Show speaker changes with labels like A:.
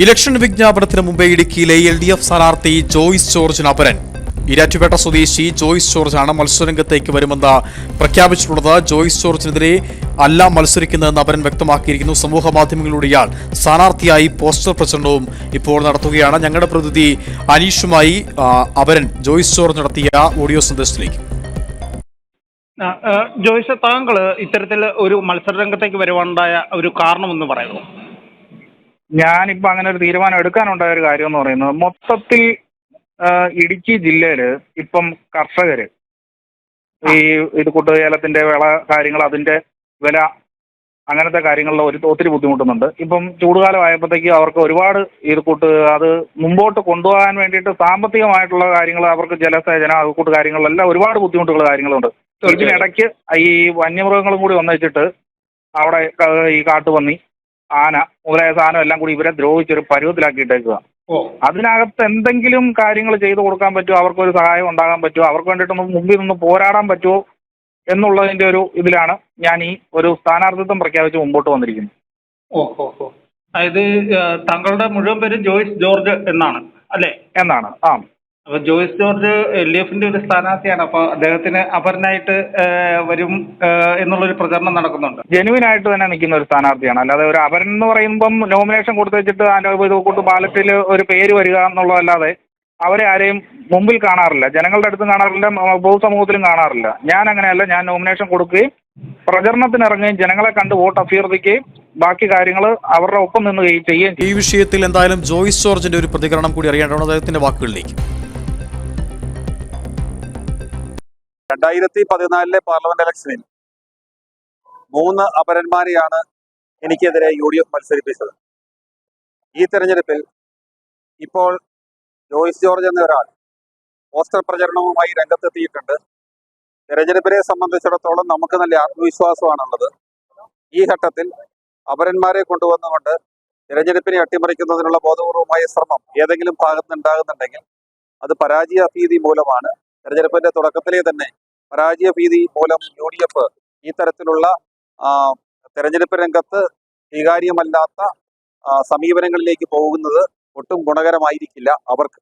A: Election വിജ്ഞാപനത്തിന് മുമ്പേ ഇടുക്കിയിലെ L D F സ്ഥാനാർത്ഥി ജോയ്സ് ജോർജിന് അപരൻ. ഇരാറ്റുപേട്ട സ്വദേശി ജോയ്സ് ജോർജാണ് മത്സരരംഗത്തേക്ക് വരുമെന്ന് പ്രഖ്യാപിച്ചിട്ടുള്ളത്. ജോയ്സ് ജോർജിനെതിരെ അല്ല മത്സരിക്കുന്നതെന്ന് അപരൻ വ്യക്തമാക്കിയിരിക്കുന്നു. സമൂഹ മാധ്യമങ്ങളിലൂടെ ഇയാൾ സ്ഥാനാർത്ഥിയായി പോസ്റ്റർ പ്രചരണവും ഇപ്പോൾ നടത്തുകയാണ്. ഞങ്ങളുടെ പ്രതിനിധി അനീഷുമായി അപരൻ ജോയ്സ് ജോർജ് നടത്തിയ ഓഡിയോ സന്ദേശത്തിലേക്ക്.
B: ജോയ്സ് താങ്കൾ ഇത്തരത്തിൽ ഒരു മത്സര രംഗത്തേക്ക് വരുവാനുണ്ടായ ഒരു കാരണമെന്ന് പറയുന്നു.
C: ഞാനിപ്പോ അങ്ങനെ ഒരു തീരുമാനം എടുക്കാനുണ്ടായ ഒരു കാര്യം എന്ന് പറയുന്നത് മൊത്തത്തിൽ ഇടുക്കി ജില്ലയിൽ ഇപ്പം കർഷകര് ഈ ഇത് കുട്ടുകേലത്തിന്റെ വിള കാര്യങ്ങൾ അതിന്റെ വില അങ്ങനത്തെ കാര്യങ്ങളിൽ ഒരു ഒത്തിരി ബുദ്ധിമുട്ടുന്നുണ്ട്. ഇപ്പം ചൂടുകാലം ആയപ്പോഴത്തേക്ക് അവർക്ക് ഒരുപാട് ഇത് കൂട്ട് അത് മുമ്പോട്ട് കൊണ്ടുപോകാൻ വേണ്ടിയിട്ട് സാമ്പത്തികമായിട്ടുള്ള കാര്യങ്ങൾ അവർക്ക് ജലസേചന അത് കൂട്ട് കാര്യങ്ങളിലെല്ലാം ഒരുപാട് ബുദ്ധിമുട്ടുകൾ കാര്യങ്ങളുണ്ട്. ഇതിനിടയ്ക്ക് ഈ വന്യമൃഗങ്ങളും കൂടി വന്നുവെച്ചിട്ട് അവിടെ ഈ കാട്ടുപന്നി ആന മുതലായ സാധനം എല്ലാം കൂടി ഇവരെ ദ്രോഹിച്ചൊരു പരുവത്തിലാക്കിയിട്ടേക്കുക അതിനകത്ത് എന്തെങ്കിലും കാര്യങ്ങൾ ചെയ്തു കൊടുക്കാൻ പറ്റുമോ? അവർക്കൊരു സഹായം ഉണ്ടാകാൻ പറ്റുമോ? അവർക്ക് വേണ്ടിയിട്ടൊന്ന് മുമ്പിൽ നിന്ന് പോരാടാൻ പറ്റുമോ? എന്നുള്ളതിന്റെ ഒരു ഇതിലാണ് ഞാൻ ഈ ഒരു സ്ഥാനാർത്ഥിത്വം പ്രഖ്യാപിച്ച് മുമ്പോട്ട് വന്നിരിക്കുന്നത്.
B: ഓ ഓ ഓ. അതായത് താങ്കളുടെ മുഴുവൻ പേര് ജോയ്സ് ജോർജ് എന്നാണ് അല്ലേ?
C: എന്നാണ്. ആ.
B: അപ്പൊ ജോയ്സ് ജോർജ് എൽ ഡി എഫിന്റെ ഒരു സ്ഥാനാർത്ഥിയാണ്. അപ്പൊ അദ്ദേഹത്തിന് അപരനായിട്ട് വരും എന്നുള്ള എന്നുള്ളൊരു പ്രചരണം നടക്കുന്നുണ്ട്.
C: ജെനുവിൻ ആയിട്ട് തന്നെ നിൽക്കുന്ന ഒരു സ്ഥാനാർത്ഥിയാണ്. അല്ലാതെ ഒരു അപരൻ എന്ന് പറയുമ്പം നോമിനേഷൻ കൊടുത്തു വെച്ചിട്ട് അതിന്റെ ഇത് കൂട്ട് ബാലറ്റിൽ ഒരു പേര് വരിക എന്നുള്ളതല്ലാതെ അവരെ ആരെയും മുമ്പിൽ കാണാറില്ല. ജനങ്ങളുടെ അടുത്തും കാണാറില്ല പൊതുസമൂഹത്തിലും കാണാറില്ല. ഞാൻ അങ്ങനെയല്ല. ഞാൻ നോമിനേഷൻ കൊടുക്കുകയും പ്രചരണത്തിന് ഇറങ്ങുകയും ജനങ്ങളെ കണ്ട് വോട്ട് അഭ്യർത്ഥിക്കുകയും ബാക്കി കാര്യങ്ങൾ അവരുടെ ഒപ്പം നിന്ന് ചെയ്യുകയും ചെയ്യും.
A: ഈ വിഷയത്തിൽ എന്തായാലും ജോയിസ് ജോർജിന്റെ ഒരു പ്രതികരണം കൂടി അറിയേണ്ടതാണ്. അദ്ദേഹത്തിന്റെ വാക്കുകളിലേക്ക്.
D: രണ്ടായിരത്തി പതിനാലിലെ പാർലമെന്റ് ഇലക്ഷനിൽ മൂന്ന് അപരന്മാരെയാണ് എനിക്കെതിരെ യു ഡി എഫ് മത്സരിപ്പിച്ചത്. ഈ തെരഞ്ഞെടുപ്പിൽ ഇപ്പോൾ ജോയിസ് ജോർജ് എന്ന ഒരാൾ പോസ്റ്റർ പ്രചരണവുമായി രംഗത്തെത്തിയിട്ടുണ്ട്. തെരഞ്ഞെടുപ്പിനെ സംബന്ധിച്ചിടത്തോളം നമുക്ക് നല്ല ആത്മവിശ്വാസമാണുള്ളത്. ഈ ഘട്ടത്തിൽ അപരന്മാരെ കൊണ്ടുവന്നുകൊണ്ട് തെരഞ്ഞെടുപ്പിനെ അട്ടിമറിക്കുന്നതിനുള്ള ബോധപൂർവമായ ശ്രമം ഏതെങ്കിലും ഭാഗത്ത് ഉണ്ടാകുന്നുണ്ടെങ്കിൽ അത് പരാജയ ഭീതി മൂലമാണ് തെരഞ്ഞെടുപ്പിന്റെ തുടക്കത്തിലേ തന്നെ പരാജയ ഭീതി മൂലം യു ഡി എഫ് ഇത്തരത്തിലുള്ള തെരഞ്ഞെടുപ്പ് രംഗത്ത് സ്വീകാര്യമല്ലാത്ത സമീപനങ്ങളിലേക്ക് പോകുന്നത് ഒട്ടും ഗുണകരമായിരിക്കില്ല അവർക്ക്.